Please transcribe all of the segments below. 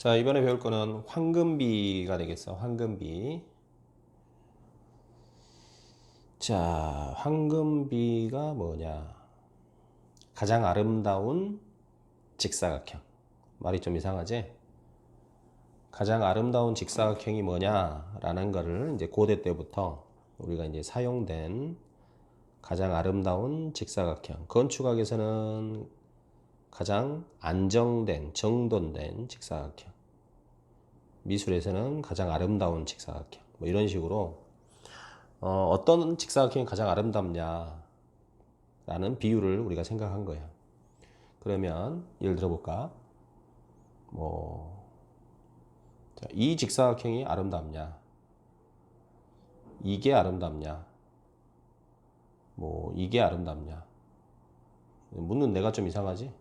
자, 이번에 배울 거는 황금비가 되겠어. 황금비. 자, 황금비가 뭐냐? 가장 아름다운 직사각형. 말이 좀 이상하지? 가장 아름다운 직사각형이 뭐냐라는 거를 이제 고대 때부터 우리가 이제 사용된 가장 아름다운 직사각형. 건축학에서는 가장 안정된, 정돈된 직사각형. 미술에서는 가장 아름다운 직사각형. 뭐 이런 식으로 어, 어떤 직사각형이 가장 아름답냐 라는 비유를 우리가 생각한 거예요. 그러면 예를 들어 볼까? 뭐, 자, 이 직사각형이 아름답냐? 이게 아름답냐? 뭐, 이게 아름답냐? 묻는 내가 좀 이상하지?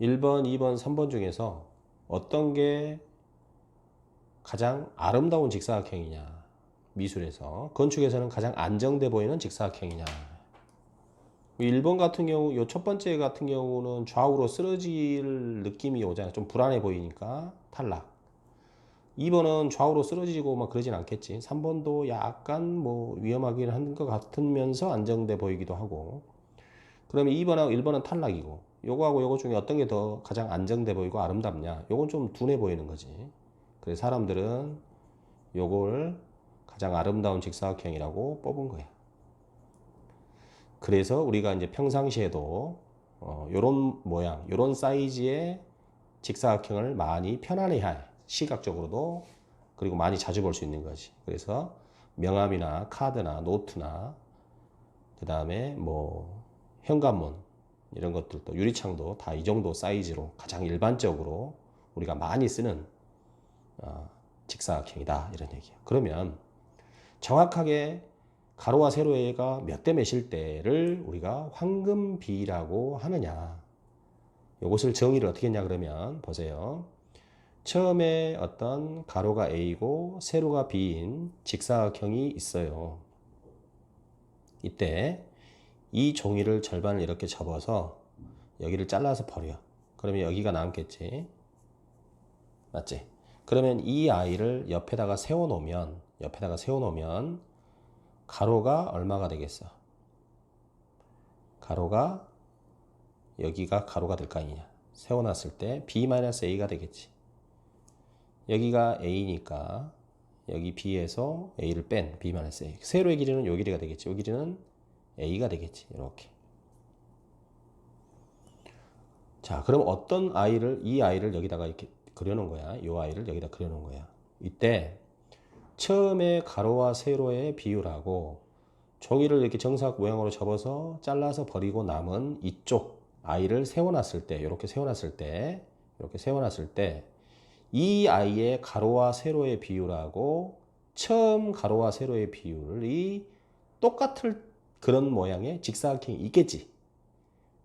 1번, 2번, 3번 중에서 어떤 게 가장 아름다운 직사각형이냐? 미술에서. 건축에서는 가장 안정돼 보이는 직사각형이냐? 1번 같은 경우, 요 첫 번째 같은 경우는 좌우로 쓰러질 느낌이 오잖아요. 좀 불안해 보이니까 탈락. 2번은 좌우로 쓰러지고 막 그러진 않겠지. 3번도 약간 뭐 위험하긴 한 것 같으면서 안정돼 보이기도 하고. 그러면 2번하고 1번은 탈락이고. 요거하고 요거 중에 어떤 게 더 가장 안정돼 보이고 아름답냐? 요건 좀 둔해 보이는 거지. 그래서 사람들은 요걸 가장 아름다운 직사각형이라고 뽑은 거야. 그래서 우리가 이제 평상시에도 어, 요런 모양, 요런 사이즈의 직사각형을 많이 편안해야 해. 시각적으로도 그리고 많이 자주 볼 수 있는 거지. 그래서 명함이나 카드나 노트나 그 다음에 뭐 현관문 이런 것들도 유리창도 다 이 정도 사이즈로 가장 일반적으로 우리가 많이 쓰는 어, 직사각형이다 이런 얘기예요. 그러면 정확하게 가로와 세로가 몇 대 몇일 때를 우리가 황금비라고 하느냐. 이것을 정의를 어떻게 했냐 그러면 보세요. 처음에 어떤 가로가 A고 세로가 B인 직사각형이 있어요. 이때 이 종이를 절반을 이렇게 접어서 여기를 잘라서 버려. 그러면 여기가 남겠지. 맞지? 그러면 이 아이를 옆에다가 세워 놓으면 옆에다가 세워 놓으면 가로가 얼마가 되겠어? 가로가 여기가 가로가 될 거 아니냐. 세워놨을 때 B-A가 되겠지. 여기가 A니까 여기 B에서 A를 뺀 B-A. 세로의 길이는 요 길이가 되겠지. 요 길이는 A가 되겠지. 이렇게. 자, 그럼 어떤 아이를 이 아이를 여기다가 이렇게 그려놓은 거야. 요 아이를 여기다 그려놓은 거야. 이때 처음에 가로와 세로의 비율하고 종이를 이렇게 정사각 모양으로 접어서 잘라서 버리고 남은 이쪽 아이를 세워놨을 때, 이렇게 세워놨을 때, 이렇게 세워놨을 때, 이 아이의 가로와 세로의 비율하고 처음 가로와 세로의 비율이 똑같을 그런 모양의 직사각형이 있겠지.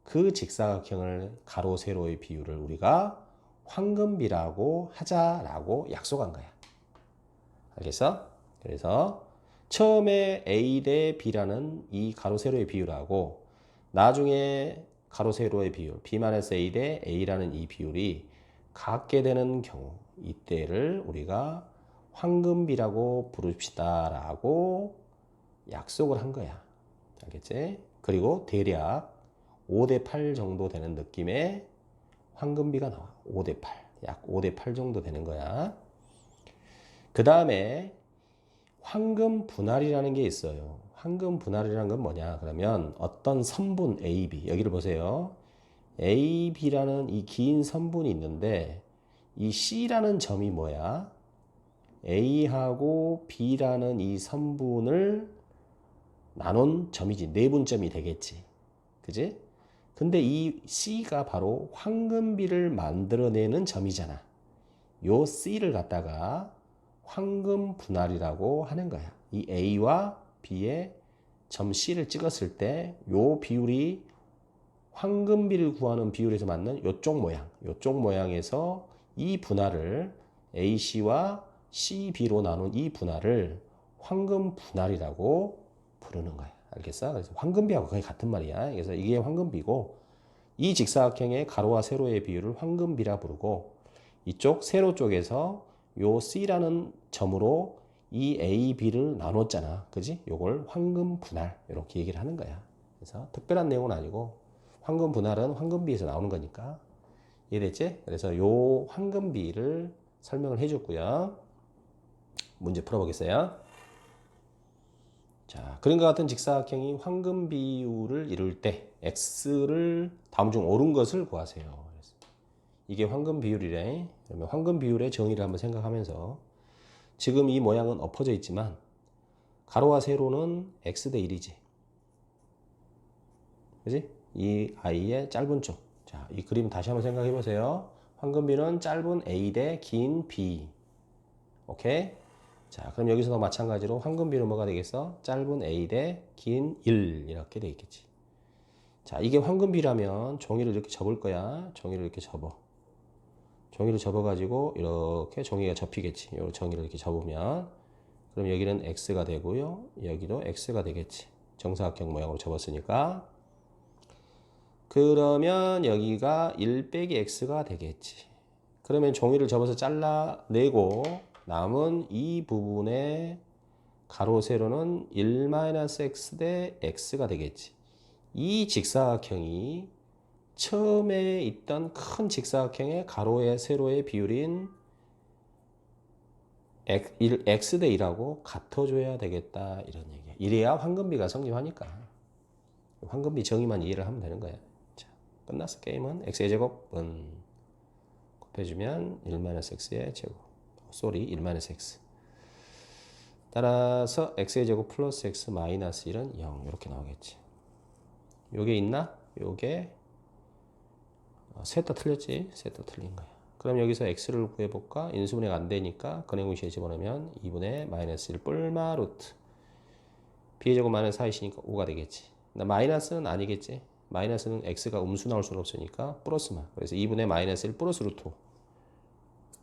그 직사각형을 가로 세로의 비율을 우리가 황금비라고 하자라고 약속한 거야. 알겠어? 그래서 처음에 A 대 B라는 이 가로 세로의 비율하고 나중에 가로 세로의 비율 B-A 대 A라는 이 비율이 같게 되는 경우 이때를 우리가 황금비라고 부릅시다라고 약속을 한 거야. 알겠지? 그리고 대략 5대 8 정도 되는 느낌의 황금비가 나와. 5대 8. 약 5대 8 정도 되는 거야. 그 다음에 황금 분할이라는 게 있어요. 황금 분할이라는 건 뭐냐? 그러면 어떤 선분 AB, 여기를 보세요. AB라는 이 긴 선분이 있는데 이 C라는 점이 뭐야? A하고 B라는 이 선분을 나눈 점이지. 네분점이 되겠지. 그지? 근데 이 C가 바로 황금비를 만들어내는 점이잖아. 요 C를 갖다가 황금 분할이라고 하는 거야. 이 A와 B의 점 C를 찍었을 때 요 비율이 황금비를 구하는 비율에서 맞는 요쪽 모양, 요쪽 모양에서 이 분할을 AC와 CB로 나눈 이 분할을 황금 분할이라고 부르는 거야. 알겠어? 그래서 황금비하고 거의 같은 말이야. 그래서 이게 황금비고 이 직사각형의 가로와 세로의 비율을 황금비라 부르고 이쪽 세로 쪽에서 요 C라는 점으로 이 A, B를 나눴잖아. 그지? 요걸 황금 분할 이렇게 얘기를 하는 거야. 그래서 특별한 내용은 아니고 황금 분할은 황금비에서 나오는 거니까 이해됐지? 그래서 요 황금비를 설명을 해줬고요. 문제 풀어보겠어요. 자, 그림과 같은 직사각형이 황금 비율을 이룰 때 x를 다음 중 옳은 것을 구하세요. 이게 황금 비율이래. 그러면 황금 비율의 정의를 한번 생각하면서 지금 이 모양은 엎어져 있지만 가로와 세로는 x 대 1이지. 그지? 이 아이의 짧은 쪽. 자, 이 그림 다시 한번 생각해 보세요. 황금비는 짧은 a 대 긴 b. 오케이? 자, 그럼 여기서도 마찬가지로 황금비는 뭐가 되겠어? 짧은 a 대 긴 1 이렇게 돼 있겠지. 자, 이게 황금비라면 종이를 이렇게 접을 거야. 종이를 이렇게 접어. 종이를 접어가지고 이렇게 종이가 접히겠지. 요 종이를 이렇게 접으면 그럼 여기는 x가 되고요. 여기도 x가 되겠지. 정사각형 모양으로 접었으니까. 그러면 여기가 1 빼기 x가 되겠지. 그러면 종이를 접어서 잘라내고 남은 이 부분의 가로 세로는 1-x 대 x가 되겠지. 이 직사각형이 처음에 있던 큰 직사각형의 가로의 세로의 비율인 x 대 1하고 같아줘야 되겠다 이런 얘기야. 이래야 황금비가 성립하니까. 황금비 정의만 이해를 하면 되는 거야. 자, 끝났어. 게임은 x의 제곱은 곱해주면 1-x의 제곱. 쏘리 1-x. 따라서 x의 제곱 플러스 x 마이너스 1은 0 이렇게 나오겠지. 요게 있나? 요게 어, 셋다 틀렸지? 셋 다 틀린 거야. 그럼 여기서 x를 구해볼까? 인수분해가 안 되니까 근해공식에 집어넣으면 2분의 마이너스 1 뿔마 루트 b의 제곱 마이너스 4이시니까 5가 되겠지. 나 마이너스는 아니겠지? 마이너스는 x가 음수 나올 수는 없으니까 플러스만. 그래서 2분의 마이너스 1 플러스 루트 5.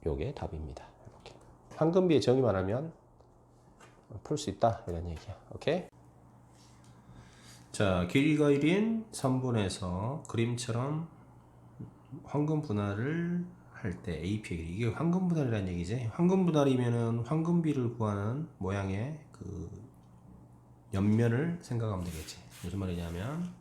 요게 답입니다. 황금비의 정의만 하면 풀 수 있다 이런 얘기야. 오케이? 자, 길이가 1인 3분에서 그림처럼 황금 분할을 할 때 AP의 길이 이게 황금 분할이라는 얘기지. 황금 분할이면은 황금비를 구하는 모양의 그 옆면을 생각하면 되겠지. 무슨 말이냐면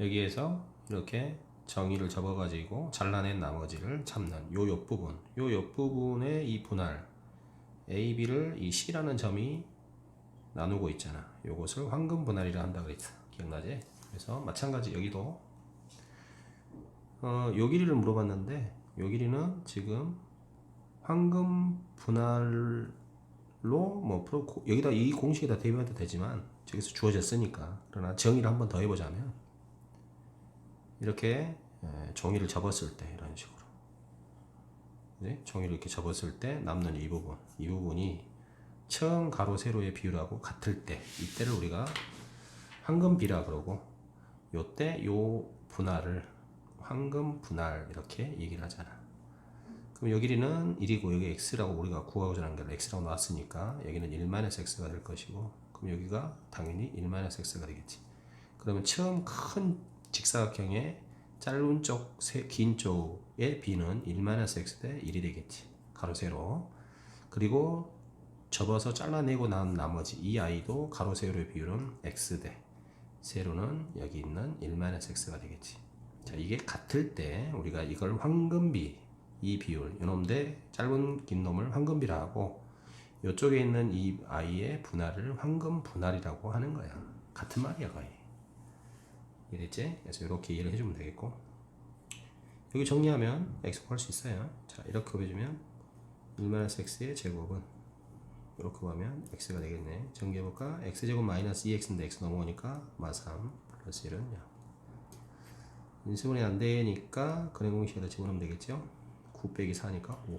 여기에서 이렇게 정의를 접어가지고 잘라낸 나머지를 잡는 요 옆부분, 요 옆부분의 이 분할 AB를 이 C라는 점이 나누고 있잖아. 요것을 황금 분할이라 한다 그랬어. 기억나지? 그래서 마찬가지 여기도 어, 요 길이를 물어봤는데 요 길이는 지금 황금 분할로 뭐 프로- 고- 여기다 이 공식에다 대입해도 되지만 저기서 주어졌으니까 그러나 정의를 한번 더 해보자면 이렇게 에, 종이를 접었을 때 이런 식으로 네? 종이를 이렇게 접었을 때 남는 이 부분 이 부분이 처음 가로 세로의 비율하고 같을 때 이때를 우리가 황금비라 그러고 요때 요 분할을 황금 분할 이렇게 얘기를 하잖아. 그럼 여기 길이는 1이고 여기 x라고 우리가 구하고자 하는 게 x라고 나왔으니까 여기는 1-x가 될 것이고 그럼 여기가 당연히 1-x가 되겠지. 그러면 처음 큰 직사각형의 짧은 쪽, 세- 긴 쪽의 b는 1-x 대 1이 되겠지. 가로 세로. 그리고 접어서 잘라내고 난 나머지 이 아이도 가로 세로의 비율은 x 대 세로는 여기 있는 1-x가 되겠지. 자, 이게 같을 때 우리가 이걸 황금비 이 비율 이놈들 짧은 긴 놈을 황금비라 하고 이쪽에 있는 이 아이의 분할을 황금 분할이라고 하는 거야. 같은 말이야 거의. 이해됐지? 그래서 이렇게 이해를 해주면 되겠고 여기 정리하면 x 구할 수 있어요. 자 이렇게 곱해주면 1-x의 제곱은 이렇게 보면 x가 되겠네. 정리해볼까? x제곱 마이너스 2x인데 x 넘어오니까 마3 플러스 1은 0. 인수분해 안 되니까 근해공식에다 집어넣으면 되겠죠? 9 빼기 4니까 5.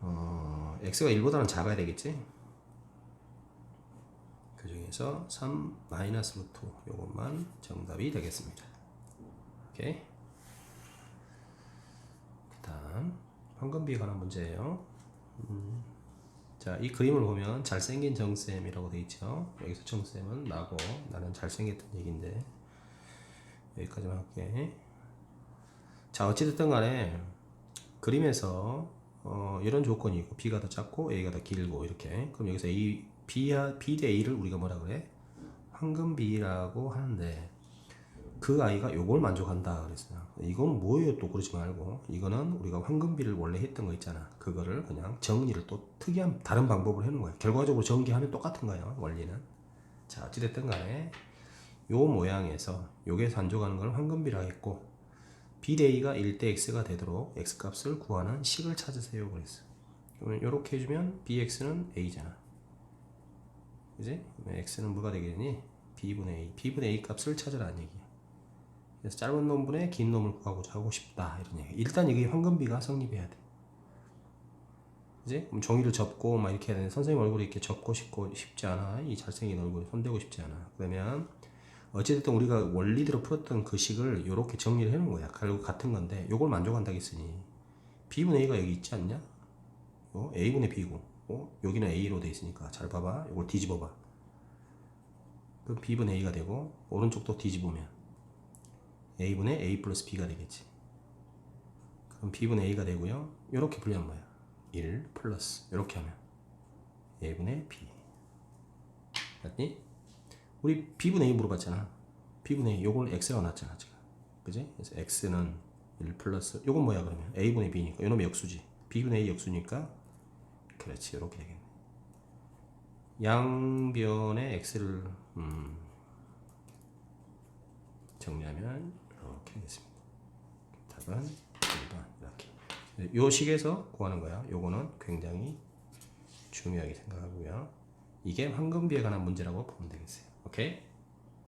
어, x가 1보다는 작아야 되겠지? 그 중에서 3 마이너스 루트 요것만 정답이 되겠습니다. 오케이. 그 다음 황금비에 관한 문제예요. 음. 자, 이 그림을 보면 잘생긴 정쌤이라고 돼 있죠. 여기서 정쌤은 나고 나는 잘생겼던 얘긴데 여기까지만 할게. 자 어찌됐든 간에 그림에서 어, 이런 조건이 있고 b가 더 작고 a가 더 길고 이렇게 그럼 여기서 a b b 대 a를 우리가 뭐라 그래 황금 b라고 하는데 그 아이가 요걸 만족한다 그랬어요. 이건 뭐예요 또 그러지 말고 이거는 우리가 황금비를 원래 했던 거 있잖아. 그거를 그냥 정리를 또 특이한 다른 방법으로 해놓은 거야. 결과적으로 전개하면 똑같은 거예요 원리는. 자 어찌됐든 간에 요 모양에서 요게 산족하는 걸 황금비라 했고 b대이가 1대 x가 되도록 x 값을 구하는 식을 찾으세요 그랬어. 그러면 요렇게 해주면 bx는 a잖아. 그러면 x는 뭐가 되겠니? b분의 a. b분의 a 값을 찾으라는 얘기야. 그래서 짧은 놈분의 긴 놈을 구하고자 하고 싶다 이런 얘기. 일단 이게 황금비가 성립해야 돼. 그지? 그럼 종이를 접고 막 이렇게 해야 되는데 선생님 얼굴이 이렇게 접고 싶고 싶지 않아. 이 잘생긴 얼굴 손대고 싶지 않아. 그러면 어찌됐든 우리가 원리대로 풀었던 그 식을 이렇게 정리를 해놓은 거야. 결국 같은 건데 요걸 만족한다고 했으니 b분의 a가 여기 있지 않냐? 어? a분의 b고 어? 여기는 a로 돼 있으니까 잘 봐봐. 이걸 뒤집어봐. 그럼 b분의 a가 되고 오른쪽도 뒤집으면 a분의 a 플러스 b가 되겠지. 그럼 b분의 a가 되고요. 이렇게 불리면 뭐야? 1 플러스 이렇게 하면 a분의 b. 맞니? 우리 b분의 a 물어봤잖아. b분의 a 요걸 x라고 놨잖아 지금. 그지? 그래서 x는 1 플러스 요건 뭐야 그러면 a분의 b니까 요놈이 역수지. b분의 a 역수니까 그렇지 이렇게 되겠네. 양변의 x를 음, 정리하면 이렇게 되겠습니다. 답은 1번 이렇게. 요 식에서 구하는 거야. 요거는 굉장히 중요하게 생각하고요. 이게 황금비에 관한 문제라고 보면 되겠어요. 오케이?